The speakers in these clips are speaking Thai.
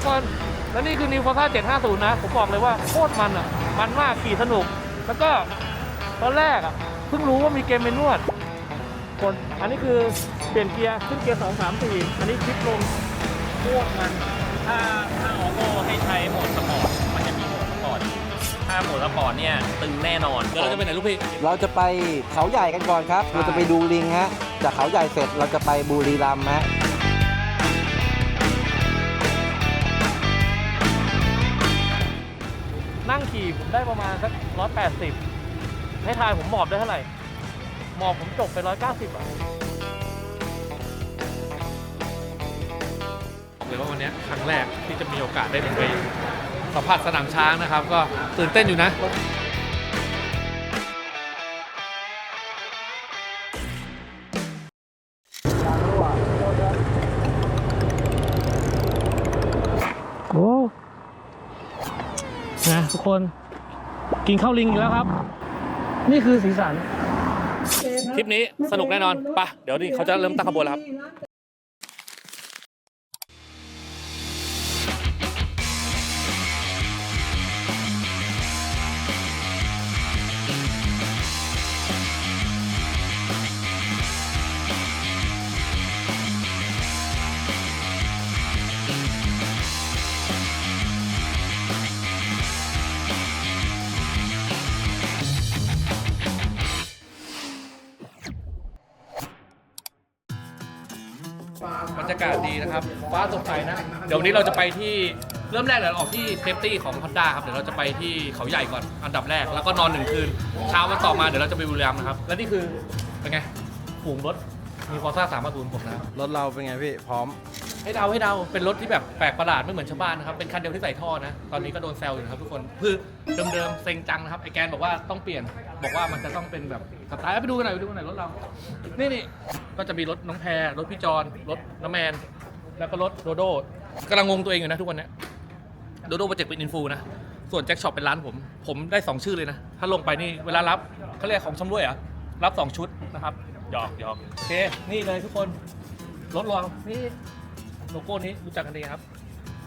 ทุกคนแล้วนี่คือ New Forza 750 นะ ผมบอกเลยว่าโคตรมันอะ มันมากขี่สนุก แล้วก็ตอนแรกอะเพิ่งรู้ว่ามีเกมเมนวดคนอันนี้คือเปลี่ยนเกียร์ขึ้นเกียร์ 2 3 4 อันนี้คลิปลงโคตรมัน ถ้าถ้าออโต้ให้ใช้โหมดสปอร์ต มันจะมีโหมดสปอร์ต ถ้าโหมดสปอร์ตเนี่ยตึงแน่นอนเดี๋ยวเราจะไปไหนลูกพี่ เราจะไปเขาใหญ่กันก่อนครับ เราจะไปดูลิงฮะ จากเขาใหญ่เสร็จเราจะไปบุรีรัมย์ฮะ ได้ประมาณสักร้อยแปดสิบให้ทายผมหมอบได้เท่าไหร่ หมอบผมจบไปร้อยเก้าสิบอะบอกเลยว่าวันนี้ครั้งแรกที่จะมีโอกาสได้ไปสัมผัสสนามช้างนะครับ ก็ตื่นเต้นอยู่นะ โอ้นะทุกคน กินข้าวลิงอีกแล้วครับ นี่คือสีสัน ทริปนี้สนุกแน่นอนไปะเดี๋ยวนี่เขาจะเริ่มตั้งขบวนแล้วครับากาศดีนะครับ ฟ้าสดใสนะ เดี๋ยววันนี้เราจะไปที่เริ่มแรกเลยเราออกที่เซฟตี้ของฮอนด้าครับ เดี๋ยวเราจะไปที่เขาใหญ่ก่อนอันดับแรก แล้วก็นอนหนึ่งคืน เช้าวันต่อมาเดี๋ยวเราจะไปบุรีรัมย์นะครับ และนี่คือเป็นไงฝูงรถ มีฟอร์ซ่าสามประตูผมนะครับรถเราเป็นไงพี่ พร้อม ให้เดาให้เดาเป็นรถที่แบบแปลกประหลาดไม่เหมือนชาวบ้านนะครับ เป็นคันเดียวที่ใส่ท่อนะ ตอนนี้ก็โดนแซวอยู่นะครับทุกคนคือเดิมๆเซ็งจังนะครับไอแกนบอกว่าต้องเปลี่ยน บอกว่ามันจะต้องเป็นแบบสไตล์เอาไปดูกันหน่อยไปดูกันหน่อยรถเรา นี่นี่ก็จะมีรถน้องแพรรถพี่จอนรถน้าแมน แล้วก็รถโดโดกำลังงงตัวเองอยู่นะทุกวันเนี้ยโดโดโปรเจกต์เป็นอินฟูนะ ส่วนแจ็คช็อปเป็นร้านผม ผมได้2ชื่อเลยนะ ถ้าลงไปนี่เวลารับเขาเรียกของชำร่วยเหรอะรับ2ชุดนะครับ หยอกหยอกโอเค นี่เลยทุกคน รถรองนี่โลโก้นี้รู้จักกันดีครับ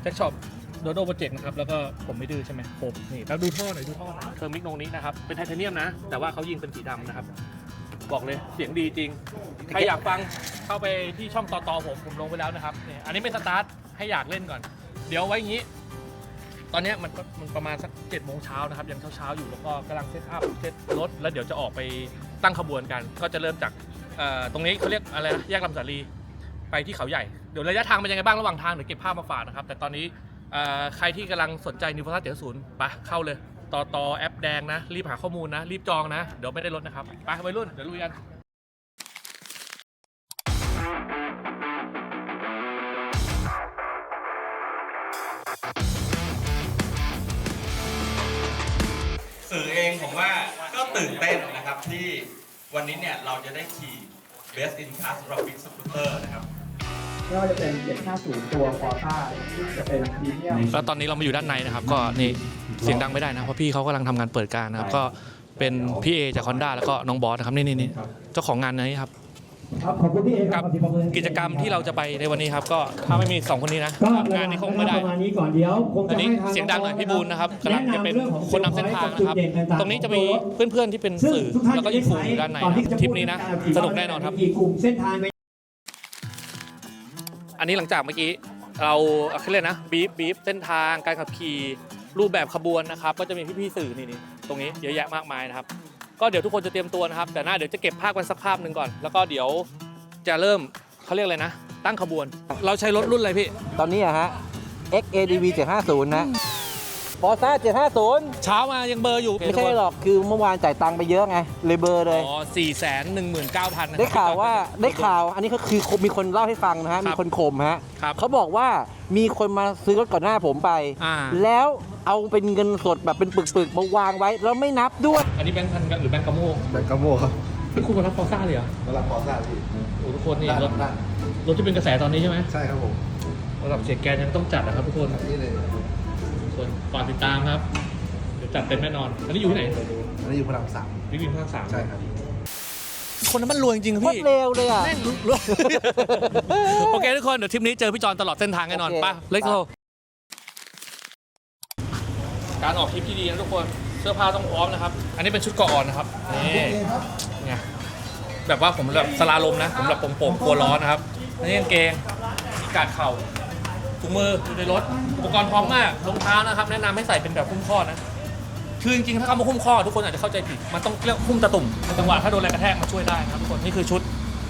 แจ็คช็อปโดโดโปรเจกต์นะครับ แล้วก็ผมไม่ดื้อใช่ไหมผมนี่แล้วดูท่อหน่อยดูท่อหน่อยเทอร์มิกโนนี้นะครับ เป็นไทเทเนียมนะ แต่ว่าเขายิงเป็นสีดำนะครับ บอกเลยเสียงดีจริง ใครอยากฟังเข้าไปที่ช่องต่อต่อผมผมลงไปแล้วนะครับเนี่ยอันนี้ไม่สตาร์ทให้อยากเล่นก่อน เดี๋ยวไว้อย่างนี้ ตอนเนี้ยมันก็มันประมาณสัก7จ็ดโมงเช้านะครับยังเช้าๆอยู่แล้วก็กำลังเซตอัพเซตรถแล้วเดี๋ยวจะออกไปตั้งขบวนกัน ก็จะเริ่มจาก เอ่อตรงนี้เขาเรียกอะไรนะแยกลำสาลีไปที่เขาใหญ่ เดี๋ยวระยะทางเป็นยังไงบ้างระหว่างทางเดี๋ยวเก็บภาพมาฝากนะครับ แต่ตอนนี้เอ่อใครที่กำลังสนใจนิว o ัสเจ็ดศูนย์ไปเข้าเลย ต่อต่อแอปแดงนะ รีบหาข้อมูลนะ รีบจองนะ เดี๋ยวไม่ได้รถนะครับ ไปวัยรุ่น เดี๋ยวลุยกัน สื่อเองผมว่าก็ตื่นเต้นนะครับที่ วันนี้เนี่ยเราจะได้ขี่ Best in Class Rapid Scooter นะครับไม่ว่าจะเป็น 750 ตัวฟอร์ต้าจะเป็นพรีเมียมแล้วตอนนี้เรามาอยู่ด้านในนะครับ ก็นี่เสียงดังไม่ได้นะเพราะพี่เขากำลังทำงานเปิดการนะครับ ก็เป็นพี่เอจากคอนด้าแล้วก็น้องบอสนะครับนี่นี่นี่เจ้าของงานนี้ครับ ครับขอบคุณพี่เอคกัรับบขอบคุณประเมินกิจกรรมที่เราจะไปในวันนี้ครับ ก็ถ้าไม่มีสองคนนี้นะก็งานนี้คงไม่ได้ประมาณนี้ก่อนเดี๋ยวคงอัจะนนี้ให้ทางเสียงดังหน่อยพี่บูลนะครับกำลังจะเป็นแนะำรื่องของคนนำเส้นทางนะครับจุดเด่ต่าๆตรงนี้จะมีเพื่อนๆที่เป็นซึ่งสื่อทุกท่านแล้วก็อินฟูอยู่ด้านในก่อนะที่จะทริปนี้นะพูดสนุกแน่นอนครับมีกลุ่มเส้นทางไปอันนี้หลังจากเมื่อกี้เราเขาเรียกนะบีฟบีฟเส้นทางการขับขี่รูปแบบขบวนนะครับ ก็จะมีพี่ๆสื่อนี่นี่ตรงนี้เยอะแยะมากมายนะครับ ก็เดี๋ยวทุกคนจะเตรียมตัวนะครับ แต่หน้าเดี๋ยวจะเก็บภาพกันสักภาพหนึ่งก่อน แล้วก็เดี๋ยวจะเริ่มเขาเรียกอะไรนะ ตั้งขบวน เราใช้รถรุ่นอะไรพี่ ตอนนี้อะฮะ XADV 750นะ ฟอร์ซ่า750 เช้ามายังเบอร์อยู่ไม่ใช่หรอกคือเมื่อวานจ่ายตังค์ไปเยอะไง เลยเบอร์เลย อ๋อสี่แสนหนึ่งหมื่นเก้าพัน ได้ข่าวว่าได้ข่าวอันนี้ก็คือมีคนเล่าให้ฟังนะฮะ มีคนข่มฮะครับเขาบอกว่ามีคนมาซื้อรถก่อนหน้าผมไป อ่า แล้วเอาเป็นเงินสดแบบเป็นปึกๆมาวางไว้แล้วไม่นับด้วย อันนี้แบงค์พันกันหรือแบงค์กาโมแบงก์กาโมครับนี่คุณมารับฟอร์ซ่าเลยเหรอมารับพอซ่าพี่โอ้ทุกคนนี่ได้รถได้รถที่เป็นกระแสตอนนี้ใช่ไหมใช่ครับผมระดับเสียแกนยังต้องจัดนะครับทุกคนนี่เลย ส่วนฝากติดตามครับเดี๋ยวจัดเต็มแน่นอน อันนี้อยู่ที่ไหนอันนี้อยู่พระรามสามวิกวินภาคสามใช่ครับ คนนั้นมันรวยจริงๆโคตพี่รเร็วเลยอะแม่งรวยโอเคทุกคน เดี๋ยวทริปนี้เจอพี่จอนตลอดเส้นทางแน่นอนโอเคป่ะ let's go การออกทริปที่ดีนะทุกคน เสื้อผ้าต้องพร้อมนะครับ อันนี้เป็นชุดเกาะอ่อนนะครับ นี่ไงแบบว่าผมแบบสลาลมนะ ผมแบบโป่งๆกลัวร้อนนะครับอันนี้กางเกงมีกาดเข่า ถุงมืออยู่ในรถ อุปกรณ์พร้อมมากรองเท้านะครับ แนะนำให้ใส่เป็นแบบคุ้มข้อนะ คือจริงๆ ถ้าคำว่าคุ้มข้อทุกคนอาจจะเข้าใจผิด มันต้องเรียกคุ้มตะตุ่มจังหวะถ้าโดนแรงกระแทกมาช่วยได้นะครับทุกคน นี่คือชุด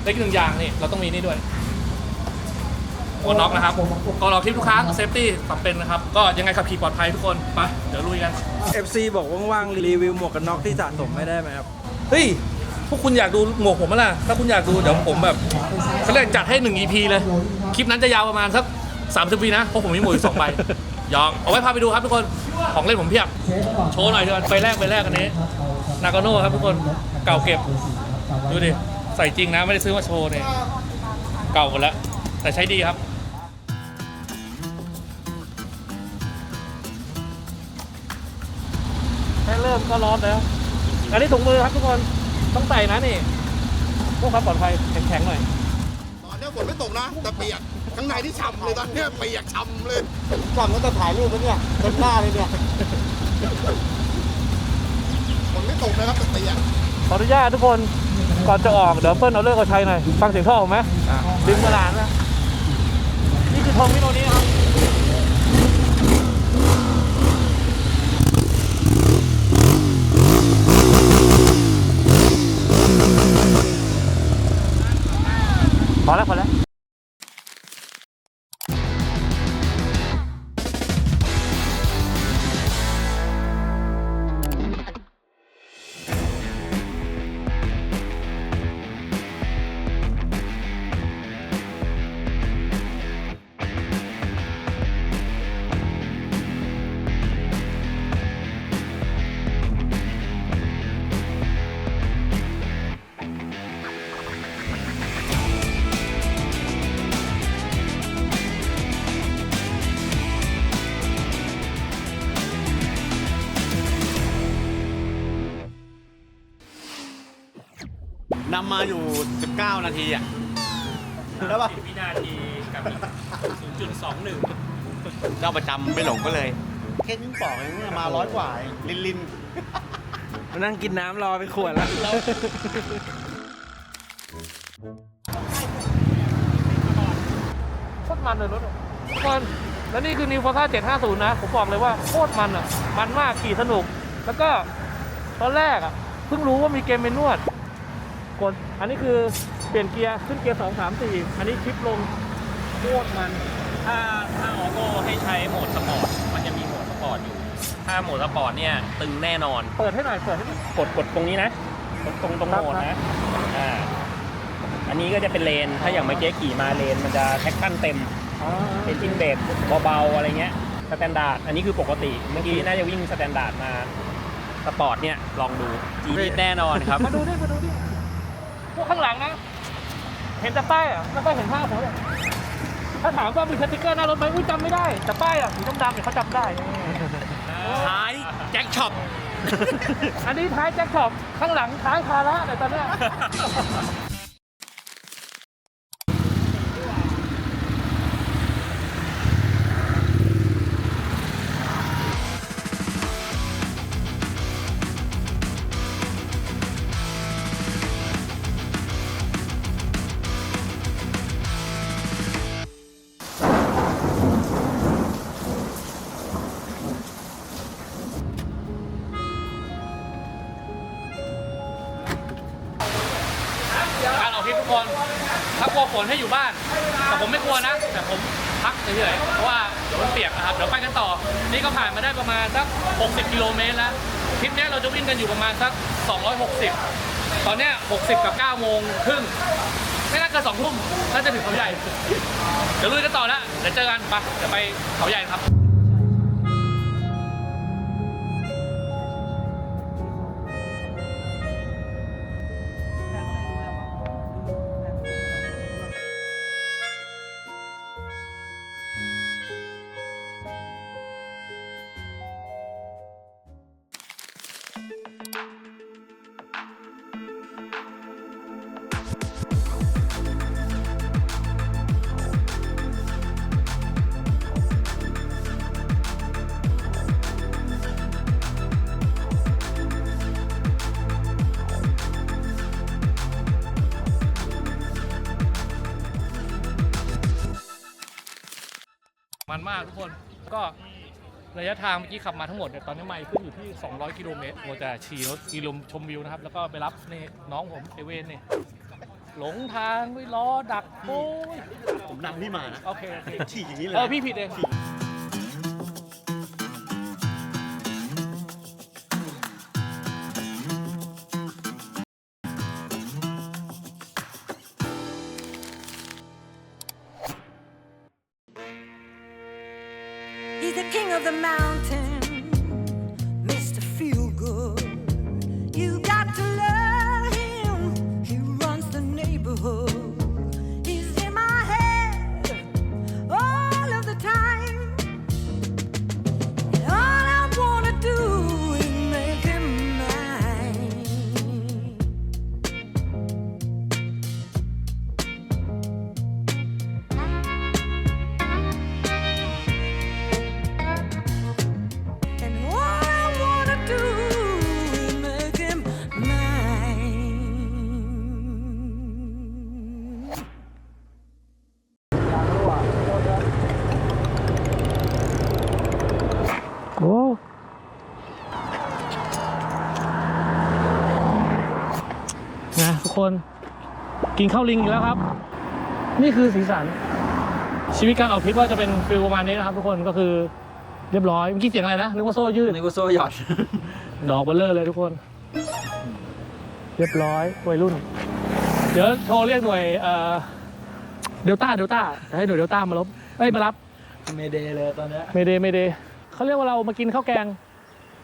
เล็กหนึ่งอย่างนี่เราต้องมีนี่ด้วยหมวกน็อกนะครับก่อนออกทริปทุกครั้งเซฟตี้สำเป็นนะครับ ก็ยังไงขับขี่ปลอดภัยทุกคนไปเดี๋ยวลุยกัน FC บอกว่างๆรีวิวหมวกกันน็อกที่สะสมไม่ได้ไหมครับ เฮ้ย พวกคุณอยากดูหมวกผมไหมล่ะ ถ้าคุณอยากดูเดี๋ยวผมแบบเขาเรียกจัดให้1 EP เลย คลิปนั้นจะยาวประมาณสัก 30ปีนะเพราะผมมีหมวกอยู่สองใบยองเอาไว้พาไปดูครับทุกคนของเล่นผมเพียบโชว์หน่อยเถอะไปแรกไปแรกอันนี้นากาโน่ครับทุกคนเก่าเก็บดูดิใส่จริงนะไม่ได้ซื้อมาโชว์เนี่ยเก่าหมดแล้วแต่ใช้ดีครับแค่เริ่มก็ร้อนแล้ว อันนี้ถุงมือครับทุกคนต้องใส่นะนี่พวกความปลอดภัยแข็งๆหน่อยตอนเนี้ยฝนไม่ตกนะแต่เปียก ข้างในที่ฉ่ำเลยตอนเนี้ยเปียกฉ่ำเลยจำแล้วจะถ่ายรูปแล้วเนี่ยเต็มหน้าเลยเนี่ยฝนไม่ตกนะครับแต่เปียกขออนุญาตทุกคนก่อนจะออกเดี๋ยวเปิ้ลเอาเลิกเอาชัยหน่อยฟังเสียงท่อผมไหมดึงกระดานนะนี่คือธงมิโนนี้ครับพอแล้วพอแล้ว มาอยู่ 19 นาทีอะแล้วป่ะวินาทีกับ0.21เจ้าประจำไม่หลงก็เลยแค่นิ้งปอกเองเนี่ยมาร้อยกว่าเองลินลินมานั่งกินน้ำรอไปขวดแล้ว โคตรมันเลยรถอะทุกคนแล้วนี่คือ New Forza 750 นะ ผมบอกเลยว่าโคตรมันอะ มันมากขี่สนุก แล้วก็ตอนแรกอะ เพิ่งรู้ว่ามีเกมเมนนวด กดอันนี้คือเปลี่ยนเกียร์ขึ้นเกียร์2 3 4อันนี้คลิปลงโคตรมัน ถ้าถ้าออโต้ให้ใช้โหมดสปอร์ตมันจะมีโหมดสปอร์ตอยู่ ถ้าโหมดสปอร์ตเนี่ยตึงแน่นอน เปิดให้หน่อยเปิดให้หน่อย กดกดตรงนี้นะตรงตรงตรงครับโหมดนะอ่าอันนี้ก็จะเป็นเลน ถ้าอย่างเมื่อกี้ขี่มาเลนมันจะแท็กชั่นเต็มอ๋อเป็นจิ้นเบรกเบาๆอะไรเงี้ยสแตนดาร์ดอันนี้คือปกติ เมื่อกี้น่าจะวิ่งสแตนดาร์ดมาสปอร์ตเนี่ยลองดูจีดแน่นอนครับ มาดูดิมาดูดิ พวกข้างหลังนะ เห็นแต่ป้ายอะไม่ค่อยเห็นภาพผมเลยถ้าถามว่ามีสติ๊กเกอร์หน้ารถไหมอุ้ยจำไม่ได้ แต่ป้ายอะสีดำๆเนี่ยเขาจำได้ ท้ายแจ็คช็อป อันนี้ท้ายแจ็คช็อปข้างหลังท้ายคาระแต่ตอนเนี้ย แต่ผมพักเฉยๆเพราะว่าเดี๋ยวมันเปียกนะครับเดี๋ยวไปกันต่อ นี่ก็ผ่านมาได้ประมาณสัก 60 กิโลเมตรแล้วทริปเนี้ยเราจะวิ่งกันอยู่ประมาณสัก 260 ตอนเนี้ย 60 กับ 9 โมงครึ่งไม่น่าเกิน2ทุ่มน่าจะถึงเขาใหญ่ เดี๋ยวลุยกันต่อแล้วเดี๋ยวเจอกันไปเดี๋ยวไปเขาใหญ่ครับ มันมากทุกคนก็ระยะทางเมื่อกี้ขับมาทั้งหมดเนี่ยตอนนี้ไม่ขึ้นอยู่ที่ 200 กิโลเมตรโมจะขี่รถขี่ลมชมวิวนะครับ แล้วก็ไปรับนี่น้องผมเอเวนนี่หลงทางด้วยล้อดักโอ้ยผมนำพี่มานะ โอเคโอเคฉีกอย่างนี้เลยเออพี่ผิดเอง He's the king of the mountain, คน กินข้าวลิงอีกแล้วครับ นี่คือสีสัน ชีวิตการออกทริปว่าจะเป็นฟิลประมาณนี้นะครับ ทุกคนก็คือเรียบร้อยเมื่อกี้เสียงอะไรนะนึกว่าโซ่ยืดนิโกโซหยอด ดอกเบลเลอร์เลยทุกคน เรียบร้อยวัยรุ่น เดี๋ยวโทรเรียกหน่วยเอ่อเดลต้าเดลต้าให้หน่วยเดลต้ามาลบเอ้ยมารับเมเดเลยตอนเนี้ยเมเดเมเดเขาเรียกว่าเรามากินข้าวแกง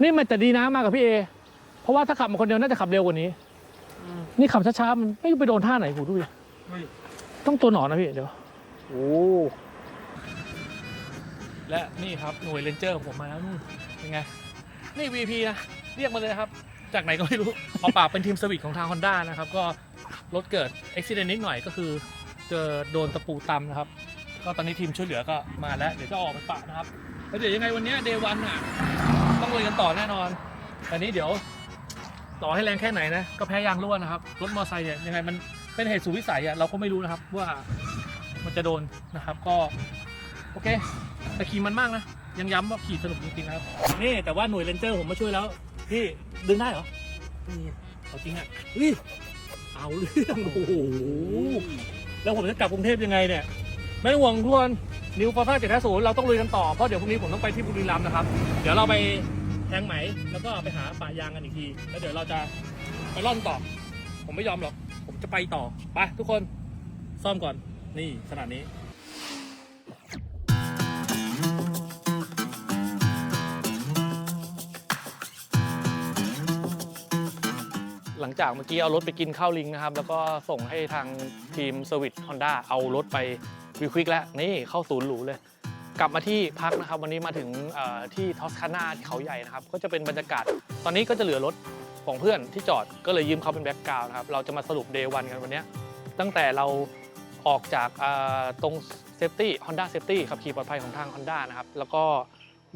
นี่มันแต่ดีนะมากับพี่เอ เพราะว่าถ้าขับมาคนเดียวน่าจะขับเร็วกว่านี้ นี่ขับช้าๆมันไม่รู้ไปโดนท่าไหนหูดูดิต้องตัวหนอนนะพี่เดี๋ยว โอ้และนี่ครับหน่วยเรนเจอร์ของผมมาแล้วนู่นเป็นไง นี่ VP นะ เรียกมาเลยครับ จากไหนก็ไม่รู้ เอาปากเป็นทีมสวิตของทาง Honda นะครับ ก็รถเกิดอุบิเหตุนิดหน่อยก็คือเจอโดนตะปูตำนะครับ ก็ตอนนี้ทีมช่วยเหลือก็มาแล้ว เดี๋ยวจะออกไปปะนะครับ แล้วเดี๋ยวยังไงวันเนี้เดวันอะ ต้องลุยกันต่อแน่นอนแต่นี้เดี๋ยว ต่อให้แรงแค่ไหนนะก็แพ้ยางรั่วนะครับรถมอเตอร์ไซค์เนี่ยยังไงมันเป็นเหตุสุดวิสัยอะเราก็ไม่รู้นะครับว่ามันจะโดนนะครับก็โอเคแต่ขี่มันมากนะยังย้ำว่าขี่สนุกจริงๆนะครับนี่แต่ว่าหน่วยเรนเจอร์ผมมาช่วยแล้วพี่ดึงได้เหรอนี่เอาจริงอะเฮ้ยเอาเรื่องโอ้โหแล้วผมจะกลับกรุงเทพยังไงเนี่ยไม่ต้องห่วงทุกคนนิวฟอร์ซ่าเจ็ดห้าศูนย์เราต้องลุยกันต่อเพราะเดี๋ยวพรุ่งนี้ผมต้องไปที่บุรีรัมย์นะครับ เดี๋ยวเราไป แทงไหม แล้วก็ไปหาป่ายางกันอีกที แล้วเดี๋ยวเราจะไปร่อนต่อ ผมไม่ยอมหรอก ผมจะไปต่อ ไปทุกคน ซ่อมก่อน นี่ขนาดนี้หลังจากเมื่อกี้เอารถไปกินข้าวลิงนะครับ แล้วก็ส่งให้ทางทีมเซอร์วิสฮอนด้าเอารถไปวิควิกแล้ว นี่เข้าศูนย์หรูเลย กลับมาที่พักนะครับ วันนี้มาถึงที่ทอสคานาที่เขาใหญ่นะครับ ก็จะเป็นบรรยากาศ ตอนนี้ก็จะเหลือรถของเพื่อนที่จอดก็เลยยืมเขาเป็นแบ็กกราวน์นะครับ เราจะมาสรุปเดย์วันกันวันนี้ ตั้งแต่เราออกจากตรงเซฟตี้ฮอนด้าเซฟตี้ขับขี่ปลอดภัยของทาง Honda นะครับ แล้วก็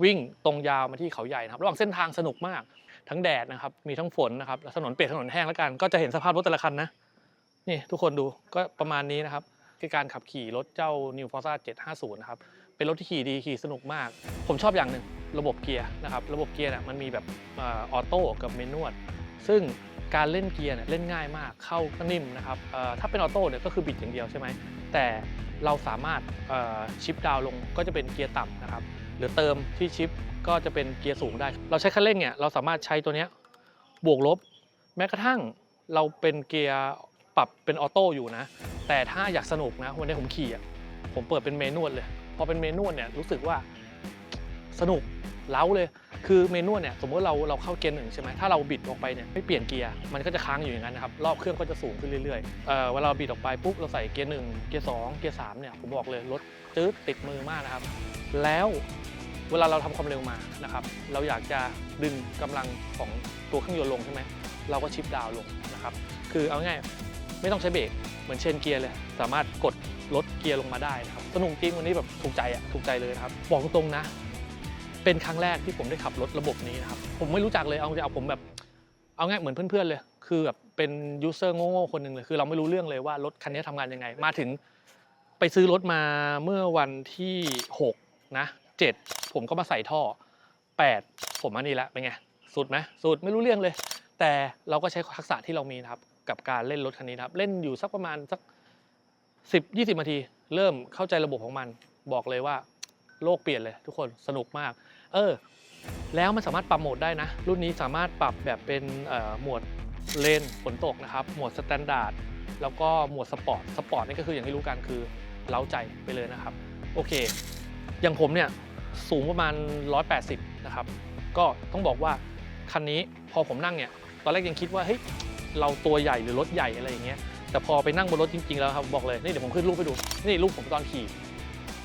วิ่งตรงยาวมาที่เขาใหญ่นะครับ ระหว่างเส้นทางสนุกมาก ทั้งแดดนะครับ มีทั้งฝนนะครับ ถนนเปียกถนนแห้งแล้วกัน ก็จะเห็นสภาพรถแต่ละคันนะ นี่ทุกคนดู ก็ประมาณนี้นะครับคือการขับขี่รถเจ้า New Forza 750 นะครับ เป็นรถที่ขี่ดีขี่สนุกมาก ผมชอบอย่างหนึ่งระบบเกียร์นะครับ ระบบเกียร์เนี่ยมันมีแบบออโต้กับเมนวลซึ่งการเล่นเกียร์เนี่ยเล่นง่ายมาก เข้าก็นิ่มนะครับถ้าเป็นออโต้เนี่ยก็คือบิดอย่างเดียวใช่ไหม แต่เราสามารถชิปดาวน์ลงก็จะเป็นเกียร์ต่ำนะครับ หรือเติมที่ชิปก็จะเป็นเกียร์สูงได้ เราใช้คันเร่งเนี่ยเราสามารถใช้ตัวเนี้ยบวกลบ แม้กระทั่งเราเป็นเกียร์ปรับเป็นออโต้อยู่นะ แต่ถ้าอยากสนุกนะวันนี้ผมขี่อะผมเปิดเป็นเมนวลเลย พอเป็นเมนวลเนี่ยรู้สึกว่าสนุกเล้าเลย คือเมนวลเนี่ยสมมติเราเราเข้าเกียร์หนึ่งใช่ไหมถ้าเราบิดออกไปเนี่ยไม่เปลี่ยนเกียร์มันก็จะค้างอยู่อย่างนั้นนะครับรอบเครื่องก็จะสูงขึ้นเรื่อยๆเอ่อเวลาเราบิดออกไปปุ๊บเราใส่เกียร์หนึ่งเกียร์สองเกียร์สามเนี่ยผมบอกเลยรถจืดติดมือมากนะครับ แล้วเวลาเราทำความเร็วมานะครับเราอยากจะดึงกำลังของตัวเครื่องยนต์ลงใช่ไหมเราก็ชิปดาวน์ลงนะครับคือเอาง่ายไม่ต้องใช้เบรกเหมือนเชนเกียร์เลย สามารถกดลดเกียร์ลงมาได้นะครับ สนุกจริงวันนี้แบบถูกใจอะถูกใจเลยครับบอกตรงๆนะ เป็นครั้งแรกที่ผมได้ขับรถระบบนี้นะครับผมไม่รู้จักเลยเอาจะเอาผมแบบ เอาง่ายเหมือนเพื่อนๆเลย คือแบบเป็นยูเซอร์โง่ๆคนหนึ่งเลยคือเราไม่รู้เรื่องเลยว่ารถคันนี้ทำงานยังไง มาถึงไปซื้อรถมาเมื่อวันที่6นะเจ็ดผมก็มาใส่ท่อแปดผมอันนี้ละเป็นไงสุดไหมสุดไม่รู้เรื่องเลย แต่เราก็ใช้ทักษะที่เรามีนะครับกับการเล่นรถคันนี้นะครับ เล่นอยู่สักประมาณสักสิบยี่สิบนาที เริ่มเข้าใจระบบของมัน บอกเลยว่าโลกเปลี่ยนเลยทุกคนสนุกมาก เออ แล้วมันสามารถปรับโหมดได้นะ รุ่นนี้สามารถปรับแบบเป็นหมวดเลนฝนตกนะครับ หมวดสแตนดาร์ดแล้วก็หมวดสปอร์ตสปอร์ตนี่ก็คืออย่างที่รู้กันคือเล้าใจไปเลยนะครับ โอเค อย่างผมเนี่ยสูงประมาณ 180 นะครับ ก็ต้องบอกว่าคันนี้พอผมนั่งเนี่ย ตอนแรกยังคิดว่าเฮ้ยเราตัวใหญ่หรือรถใหญ่อะไรอย่างเงี้ย แต่พอไปนั่งบนรถจริงๆแล้วครับบอกเลยนี่เดี๋ยวผมขึ้นรูปให้ดู นี่รูปผมตอนขี่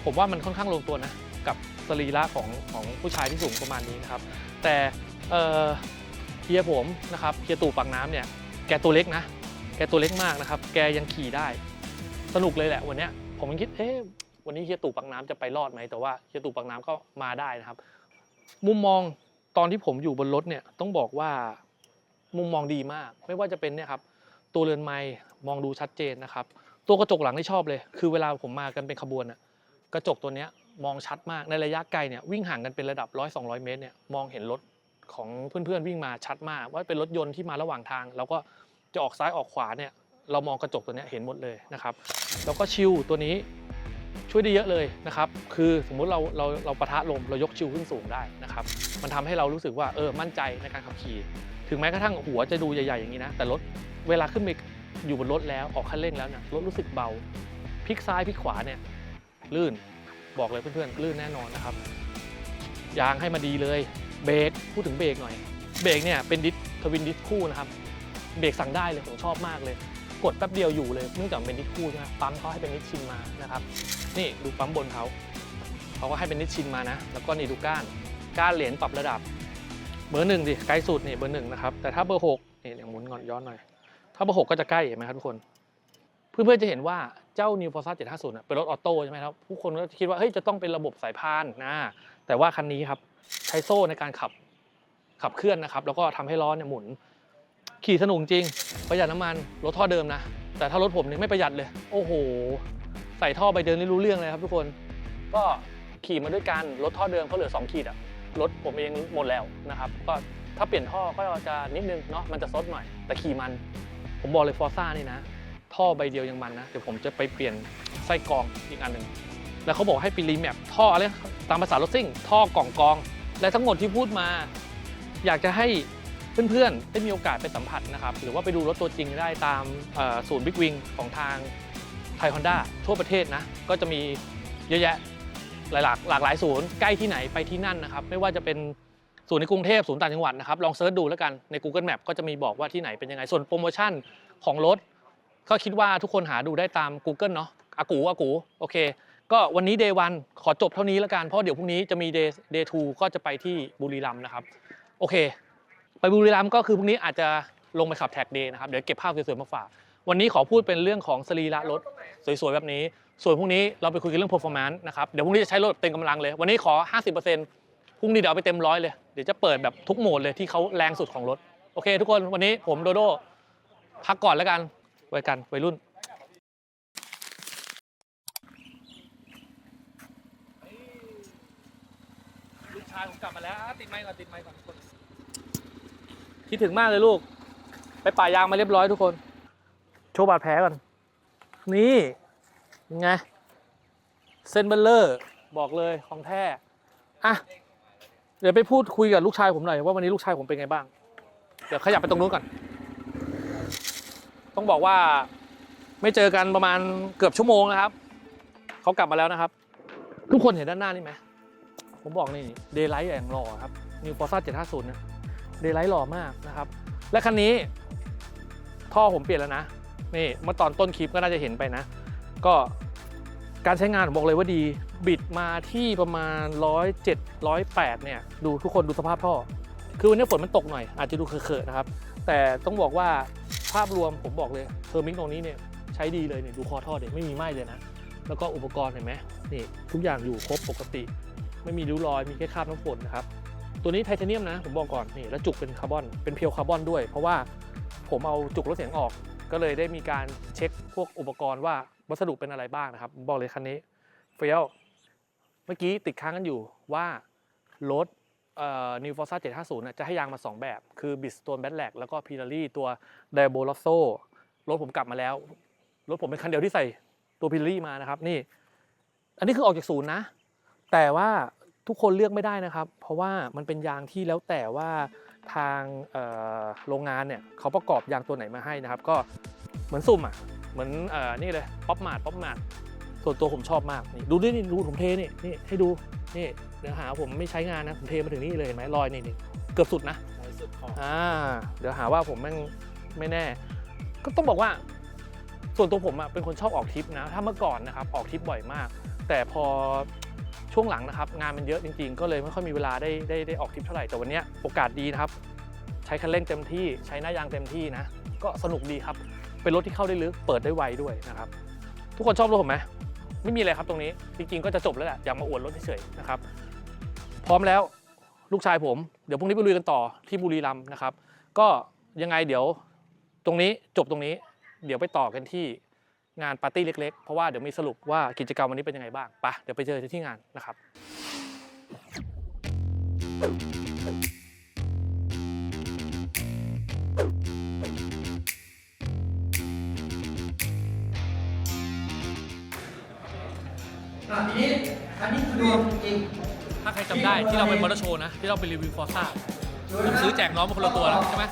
ผมว่ามันค่อนข้างลงตัวนะ กับสรีระของของผู้ชายที่สูงประมาณนี้นะครับ แต่เออเฮียผมนะครับเฮียตู่ปากน้ำเนี่ยแกตัวเล็กนะ แกตัวเล็กมากนะครับ แกยังขี่ได้ สนุกเลยแหละวันเนี้ยผมยังคิดเอ๊ะวันนี้เฮียตู่ปากน้ำจะไปรอดไหมแต่ว่าเฮียตู่ปากน้ำก็มาได้นะครับ มุมมองตอนที่ผมอยู่บนรถเนี่ยต้องบอกว่ามุมมองดีมาก ไม่ว่าจะเป็นเนี่ยครับตัวเรือนไม้ มองดูชัดเจนนะครับ ตัวกระจกหลังที่ชอบเลย คือเวลาผมมากันเป็นขบวนอะกระจกตัวนี้มองชัดมากในระยะไกลเนี่ยวิ่งห่างกันเป็นระดับ 100 200 เมตรเนี่ยมองเห็นรถของเพื่อนๆวิ่งมาชัดมาก ว่าเป็นรถยนต์ที่มาระหว่างทาง แล้วก็จะออกซ้ายออกขวาเนี่ยเรามองกระจกตัวนี้เห็นหมดเลยนะครับ แล้วก็ชิลตัวนี้ช่วยได้เยอะเลยนะครับ คือสมมุติเราเราเราปะทะลมเรายกชิลขึ้นสูงได้นะครับ มันทำให้เรารู้สึกว่าเออมั่นใจในการขับขี่ ถึงแม้กระทั่งหัวจะดูใหญ่ๆอย่างนี้นะ แต่รถเวลาขึ้นไป อยู่บนรถแล้วออกคันเร่งแล้วเนี่ยรถรู้สึกเบาพลิกซ้ายพลิกขวาเนี่ยลื่นบอกเลยเพื่อนๆลื่นแน่นอนนะครับ ยางให้มาดีเลยเบรกพูดถึงเบรกหน่อยเบรกเนี่ยเป็นดิสทวินดิสคู่นะครับเบรกสั่งได้เลยผมชอบมากเลย กดแป๊บเดียวอยู่เลยเนื่องจากเป็นดิสคู่ใช่ไหมปั๊มเขาให้เป็นนิชชินมานะครับ นี่ดูปั๊มบนเขาเขาก็ให้เป็นนิชชินมานะ แล้วก็นี่ดูก้านก้านเหรียญปรับระดับเบอร์หนึ่งดิไกลสุดนี่เบอร์หนึ่งนะครับแต่ถ้าเบอร์หกนี่เดี๋ยวหมุนก่อนย้อนหน่อย ถ้าเบอร์หกก็จะใกล้เห็นไหมครับทุกคน เพื่อนๆจะเห็นว่าเจ้า New Forza 750น่ะเป็นรถออโต้ใช่ไหมครับผู้คนก็คิดว่าเฮ้ยจะต้องเป็นระบบสายพานนะแต่ว่าคันนี้ครับใช้โซ่ในการขับขับเคลื่อนนะครับ แล้วก็ทำให้ล้อเนี่ยหมุน ขี่สนุกจริง ประหยัดน้ำมันรถท่อเดิมนะ แต่ถ้ารถผมเนี่ยไม่ประหยัดเลย โอ้โห ใส่ท่อไปเดินนี่รู้เรื่องเลยครับทุกคน ก็ขี่มาด้วยกันรถท่อเดิมเขาเหลือ 2 ขีดอะรถผมเองหมดแล้วนะครับ ก็ถ้าเปลี่ยนท่อก็จะนิดนึงเนาะมันจะซดหน่อย แต่ขี่มัน ผมบอกเลยฟอร์ซ่านี่นะ ท่อใบเดียวยังมันนะ เดี๋ยวผมจะไปเปลี่ยนไส้กรองอีกอันหนึ่งแล้วเขาบอกให้ไปรีแมปท่ออะไรตามภาษารถซิ่ง ท่อกล่องกอง และทั้งหมดที่พูดมา อยากจะให้เพื่อนๆ ได้มีโอกาสไปสัมผัสนะครับ หรือว่าไปดูรถตัวจริงได้ตามศูนย์บิ๊กวิงของทางไทยฮอนด้าทั่วประเทศนะ ก็จะมีเยอะแยะหลายหลากหลากหลายศูนย์ใกล้ที่ไหนไปที่นั่นนะครับ ไม่ว่าจะเป็น ศูนในกรุงเทพศูนย์ต่างจังหวัดนะครับลองเซิร์ชดูแล้วกันใน Google Map ก็จะมีบอกว่าที่ไหนเป็นยังไง ส่วนโปรโมชั่นของรถ ก็คิดว่าทุกคนหาดูได้ตาม Google เนาะอากูอากูโอเค ก็วันนี้ Day 1ขอจบเท่านี้แล้วกัน เพราะเดี๋ยวพรุ่งนี้จะมี Day Day 2ก็จะไปที่บุรีรัมย์นะครับ โอเค ไปบุรีรัมย์ก็คือพรุ่งนี้อาจจะลงไปขับแท็กเดย์นะครับเดี๋ยวเก็บภาพสวยๆมาฝากวันนี้ขอพูดเป็นเรื่องของสรีระรถสวยๆแบบนี้ ส่วนพรุ่งนี้เราไปคุยกันเรื่อง performance นะครับเดี๋ยวพรุ่งนี้จะใช้รถเต็มกำลังเลย วันนี้ขอ 50% พรุ่งนี้เดี๋ยวเอาไปเต็มร้อยเลย เดี๋ยวจะเปิดแบบทุกโหมดเลยที่เขาแรงสุดของรถ โอเค ทุกคนวันนี้ผมโดโดพักก่อนแล้วกันไว้กันวัยรุ่นลูกชายผมกลับมาแล้วติดไมค์ก่อนติดไมค์ก่อนทุกคนคิดถึงมากเลยลูก ไปป่ายางมาเรียบร้อยทุกคน โชว์บาดแผลก่อน นี่ยังไงเซนเบลเลอร์ บอกเลยของแท้ อะ เดี๋ยวไปพูดคุยกับลูกชายผมหน่อยว่าวันนี้ลูกชายผมเป็นไงบ้าง เดี๋ยวขยับไปตรงนู้นก่อน ต้องบอกว่าไม่เจอกันประมาณเกือบชั่วโมงนะครับ เขากลับมาแล้วนะครับ ทุกคนเห็นด้านหน้านี่ไหม ผมบอกนี่เดย์ไลท์อย่างหล่อครับ New Forza 750นะเดย์ไลท์หล่อมากนะครับ และคันนี้ ท่อผมเปลี่ยนแล้วนะ นี่เมื่อตอนต้นคลิปก็น่าจะเห็นไปนะ ก็ การใช้งานผมบอกเลยว่าดีบิดมาที่ประมาณ 107 108 เนี่ย ดูทุกคนดูสภาพท่อ คือวันนี้ฝนมันตกหน่อย อาจจะดูเคอะๆนะครับ แต่ต้องบอกว่าภาพรวมผมบอกเลยเทอร์มิกตรงนี้เนี่ยใช้ดีเลยเนี่ยดูคอท่อเด็ไม่มีไหม้เลยนะ แล้วก็อุปกรณ์เห็นไหมนี่ทุกอย่างอยู่ครบปกติ ไม่มีริ้วรอยมีแค่คราบน้ำฝนนะครับตัวนี้ไทเทเนียมนะผมบอกก่อนนี่แล้วจุกเป็นคาร์บอนเป็นเพียวคาร์บอนด้วย เพราะว่าผมเอาจุกรถเสียงออก ก็เลยได้มีการเช็คพวกอุปกรณ์ว่าวัสดุเป็นอะไรบ้างนะครับ บอกเลยคันนี้เฟี้ยวเมื่อกี้ติดค้างกันอยู่ว่ารถเอ่อ New Forza 750น่ะจะให้ยางมา 2 แบบ คือ Bridgestone b a t l a g แล้วก็ Pirelli ตัว Diaboloso รถผมกลับมาแล้ว รถผมเป็นคันเดียวที่ใส่ตัว Pirelli มานะครับนี่ อันนี้คือออกจากศูนย์นะ แต่ว่าทุกคนเลือกไม่ได้นะครับ เพราะว่ามันเป็นยางที่แล้วแต่ว่า ทางเอ่อโรงงานเนี่ยเขาประกอบยางตัวไหนมาให้นะครับ ก็เหมือนสุ่มอะเหมือนเอ่อนี่เลยป๊อปมาดป๊อปมาดส่วนตัวผมชอบมากนี่ดูดินี่ดูผมเทนี่นี่ให้ดูนี่เดี๋ยวหาผมไม่ใช้งานนะผมเทมาถึงนี่เลยเห็นไหมรอยนี่นี่เกือบสุดนะอ่าเดี๋ยวหาว่าผมแม่งไม่แน่ ก็ต้องบอกว่า ส่วนตัวผมอะเป็นคนชอบออกทริปนะถ้าเมื่อก่อนนะครับออกทริปบ่อยมาก แต่พอ ช่วงหลังนะครับงานมันเยอะจริงๆ ก็เลยไม่ค่อยมีเวลาได้ได้ได้ออกทริปเท่าไหร่แต่วันนี้โอกาสดีนะครับ ใช้คันเร่งเต็มที่ใช้หน้ายางเต็มที่นะ ก็สนุกดีครับ เป็นรถที่เข้าได้ลึกเปิดได้ไวด้วยนะครับ ทุกคนชอบรถผมไหมไม่มีอะไรครับตรงนี้ จริงๆ ก็จะจบแล้วแหละอย่ามาอวดรถเฉยๆนะครับ พร้อมแล้วลูกชายผม เดี๋ยวพรุ่งนี้ไปลุยกันต่อที่บุรีรัมย์นะครับ ก็ยังไงเดี๋ยวตรงนี้จบตรงนี้ เดี๋ยวไปต่อกันที่ งานปาร์ตี้เล็กๆ เพราะว่าเดี๋ยวมีสรุปว่ากิจกรรมวันนี้เป็นยังไงบ้างไปะเดี๋ยวไปเจอกันที่งานนะครับอันนี้อันนี้คือรวมจริงถ้าใครจำได้ที่เราไปมอเตอร์โชว์นะ ที่เราไปรีวิวฟอร์ซ่า ผมซื้อแจกน้องมาคนละตัวแล้วใช่ไหม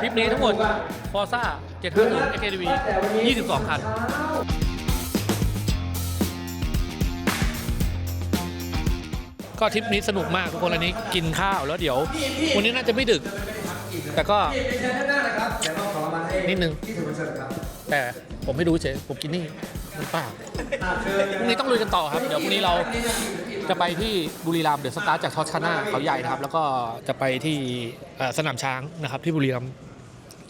คลิปนี้ทั้งหมดฟอร์ซ่า750 AKDV 22 คันก็ทริปนี้สนุกมากทุกคนอันนี้กินข้าวแล้วเดี๋ยว วันนี้น่าจะไม่ดึก แต่ก็นิดนึงแต่ผมไม่ดูเฉยผมกินนี่มันเปล่าพรุ่งนี้ต้องลุยกันต่อครับ เดี๋ยวพรุ่งนี้เรา จะไปที่บุรีรัมย์เดี๋ยวสตาร์ทจากทอสคาน่าเขาใหญ่นะครับ แล้วก็จะไปที่สนามช้างนะครับ ที่บุรีรัมย์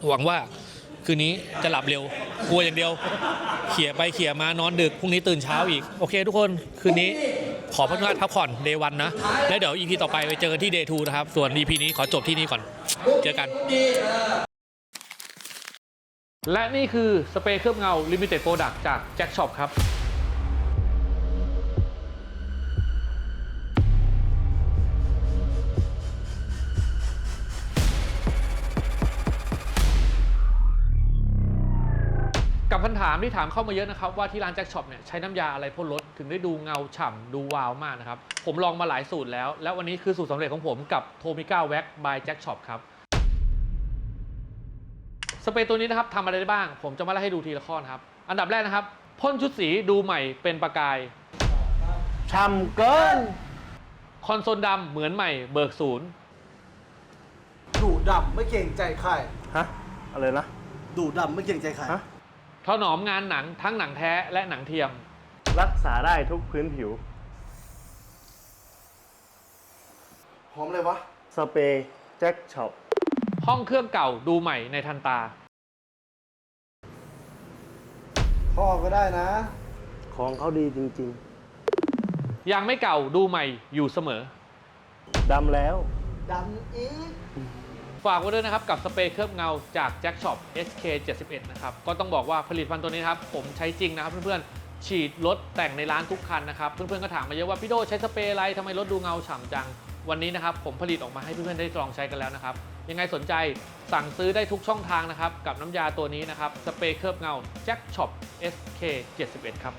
หวังว่าคืนนี้จะหลับเร็วกลัวอย่างเดียว เขี่ยไปเขี่ยมานอนดึกพรุ่งนี้ตื่นเช้าอีก โอเค ทุกคนคืนนี้ขอพักผ่อนพักผ่อนเดย์วันนะ แล้วเดี๋ยว EP ต่อไปไปเจอกันที่เดย์ทูนะครับ ส่วน EP นี้ขอจบที่นี่ก่อน เจอกัน และนี่คือสเปรย์เคลือบเงา Limited Product จาก Jack Shop ครับ กับคำถามที่ถามเข้ามาเยอะนะครับ ว่าที่ร้านแจ็คช็อปเนี่ยใช้น้ำยาอะไรพ่นรถถึงได้ดูเงาฉ่ำดูวาวมากนะครับ ผมลองมาหลายสูตรแล้ว แล้ววันนี้คือสูตรสำเร็จของผมกับโทมิก้าแว็กบายแจ็คช็อปครับ สเปรย์ตัวนี้นะครับทำอะไรได้บ้าง ผมจะมาไล่ให้ดูทีละข้อนะครับ อันดับแรกนะครับพ่นชุดสีดูใหม่เป็นประกายช่ำเกิน คอนโซลดำเหมือนใหม่เบิกศูนย์ดุดำไม่เกรงใจใคร ฮะ อะไรนะดุดำไม่เกรงใจใครฮะ ถนอมงานหนังทั้งหนังแท้และหนังเทียม รักษาได้ทุกพื้นผิว หอมเลยวะ สเปรย์แจ็คช็อป ห้องเครื่องเก่าดูใหม่ในทันตา พ่อก็ได้นะ ของเขาดีจริง ยังไม่เก่าดูใหม่อยู่เสมอ ๆดำแล้ว ดำอีก ฝากไว้ด้วยนะครับกับสเปรย์เคลือบเงาจาก Jack Shop SK 71 นะครับก็ต้องบอกว่าผลิตภัณฑ์ตัวนี้ครับผมใช้จริงนะครับเพื่อนๆฉีดรถแต่งในร้านทุกคันนะครับเพื่อนๆก็ถามมาเยอะว่าพี่โดใช้สเปรย์อะไรทำไมรถดูเงาฉ่ำจังวันนี้นะครับผมผลิตออกมาให้เพื่อนๆได้ลองใช้กันแล้วนะครับยังไงสนใจสั่งซื้อได้ทุกช่องทางนะครับกับน้ำยาตัวนี้นะครับสเปรย์เคลือบเงา Jack Shop SK 71 ครับ